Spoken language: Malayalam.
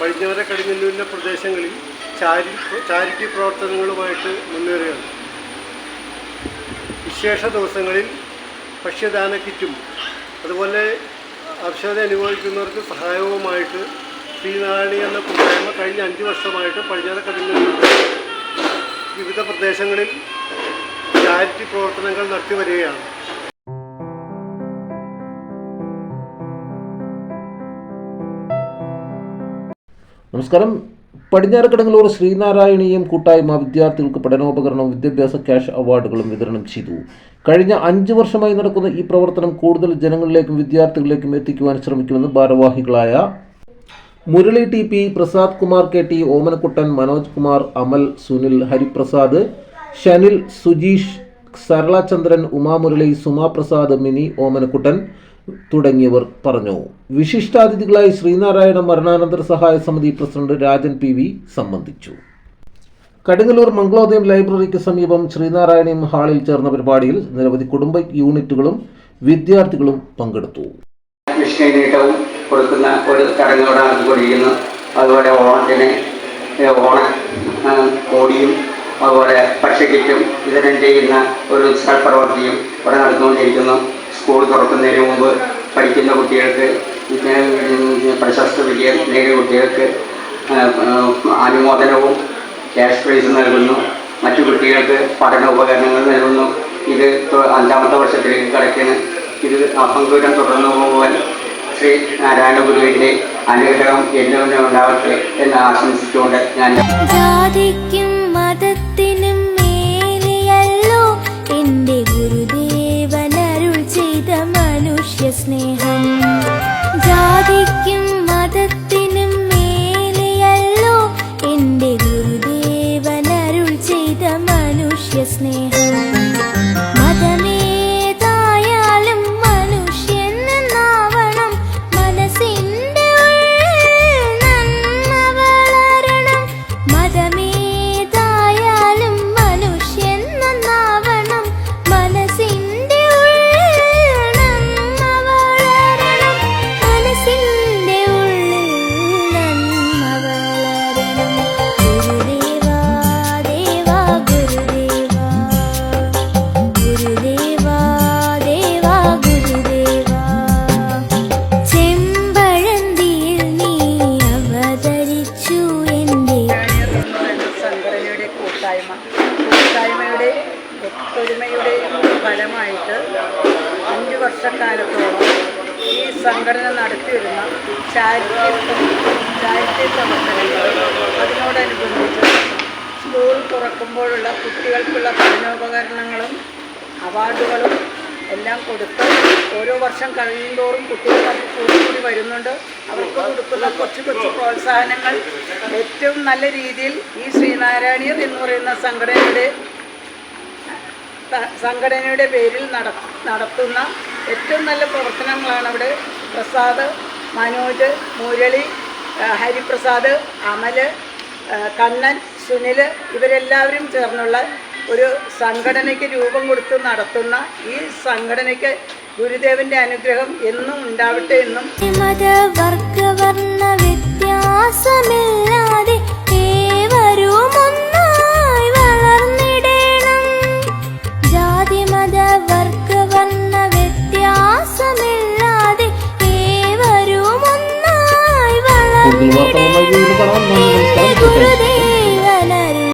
പടിഞ്ഞാറ കടിഞ്ഞല്ലൂരിന്റെ പ്രദേശങ്ങളിൽ ചാരി ചാരിറ്റി പ്രവർത്തനങ്ങളുമായിട്ട് മുന്നേറുകയാണ്. വിശേഷ ദിവസങ്ങളിൽ ഭക്ഷ്യദാന കിറ്റും അതുപോലെ അർഷത അനുഭവിക്കുന്നവർക്ക് സഹായവുമായിട്ട് ശ്രീനാരായണി എന്ന കൂട്ടായ്മ കഴിഞ്ഞ അഞ്ച് വർഷമായിട്ട് പടിഞ്ഞാറ കടിഞ്ഞല്ലൂരിന്റെ വിവിധ പ്രദേശങ്ങളിൽ ചാരിറ്റി പ്രവർത്തനങ്ങൾ നടത്തി വരികയാണ് നമസ്കാരം. പടിഞ്ഞാറ് കിടങ്ങലൂർ ശ്രീനാരായണീയം കൂട്ടായ്മ വിദ്യാർത്ഥികൾക്ക് പഠനോപകരണവും വിദ്യാഭ്യാസ ക്യാഷ് അവാർഡുകളും വിതരണം ചെയ്തു. കഴിഞ്ഞ അഞ്ച് വർഷമായി നടക്കുന്ന ഈ പ്രവർത്തനം കൂടുതൽ ജനങ്ങളിലേക്കും വിദ്യാർത്ഥികളിലേക്കും എത്തിക്കുവാൻ ശ്രമിക്കുമെന്ന് ഭാരവാഹികളായ Murali T P Prasad Kumar K T Omanakuttan Manoj Kumar Amal Sunil Hariprasad Shanil Sujeesh Saralachandran Umamurali Suma Prasad Mini Omanakuttan തുടങ്ങിയവർ പറഞ്ഞു. വിശിഷ്ടാതിഥികളായി ശ്രീനാരായണ മരണാനന്തര സഹായ സമിതി പ്രസിഡന്റ് രാജൻ പി വി സംബന്ധിച്ചു. കടുങ്ങല്ലൂർ മംഗളോദയം ലൈബ്രറിക്ക് സമീപം ശ്രീനാരായണീയം ഹാളിൽ ചേർന്ന പരിപാടിയിൽ നിരവധി കുടുംബ യൂണിറ്റുകളും വിദ്യാർത്ഥികളും പങ്കെടുത്തു. കൊടുക്കുന്ന ഒരു നടത്തിക്കൊണ്ടിരിക്കുന്നു അതുപോലെ ഓണത്തിന് ഓണ കോടിയും അതുപോലെ ഭക്ഷ്യക്കിറ്റും വിതരണം ചെയ്യുന്ന ഒരു സൽപ്രവർത്തിയും ഇവിടെ നടന്നുകൊണ്ടിരിക്കുന്നു. സ്കൂൾ തുറക്കുന്നതിന് മുമ്പ് പഠിക്കുന്ന കുട്ടികൾക്ക് പ്രശസ്ത വിജയ നേടിയ കുട്ടികൾക്ക് അനുമോദനവും ക്യാഷ് പ്രൈസ് നൽകുന്നു. മറ്റു കുട്ടികൾക്ക് പഠന ഉപകരണങ്ങൾ നൽകുന്നു. ഇത് അഞ്ചാമത്തെ വർഷത്തിലേക്ക് കടക്കുന്നു ഇത് അപങ്കുരം തുടർന്നു പോകുവാൻ ശ്രീ നാരായണ ഗുരുവിന്റെ അനുഗ്രഹം എല്ലാവരും ഉണ്ടാവട്ടെ എന്ന് ആശംസിച്ചുകൊണ്ട് ഞാൻ ഒത്തൊരുമയുടെയും ഫലമായിട്ട് അഞ്ച് വർഷക്കാലത്തോളം ഈ സംഘടന നടത്തിവരുന്ന ചാരിറ്റി ചാരിറ്റി പ്രവർത്തനങ്ങൾ അതിനോടനുബന്ധിച്ച് സ്കൂൾ തുറക്കുമ്പോഴുള്ള കുട്ടികൾക്കുള്ള പഠനോപകരണങ്ങളും അവാർഡുകളും എല്ലാം കൊടുത്ത് ഓരോ വർഷം കഴിയുന്തോറും കുട്ടികൾ കൂടി വരുന്നുണ്ട്. അവർക്ക് കൊടുക്കുന്ന കൊച്ചു കൊച്ചു പ്രോത്സാഹനങ്ങൾ ഏറ്റവും നല്ല രീതിയിൽ ഈ ശ്രീനാരായണീയർ എന്ന് പറയുന്ന സംഘടനയുടെ സംഘടനയുടെ പേരിൽ നട നടത്തുന്ന ഏറ്റവും നല്ല പ്രവർത്തനങ്ങളാണ് അവിടെ പ്രസാദ് മനോജ് മുരളി ഹരിപ്രസാദ് അമൽ കണ്ണൻ സുനിൽ ഇവരെല്ലാവരും ചേർന്നുള്ള ഒരു സംഘടനയ്ക്ക് രൂപം കൊടുത്ത് നടത്തുന്ന ഈ സംഘടനയ്ക്ക് ഗുരുദേവന്റെ അനുഗ്രഹം എന്നും ഉണ്ടാവട്ടെ എന്നും മതവർഗവർണ വ്യത്യാസമില്ലാതെ balón.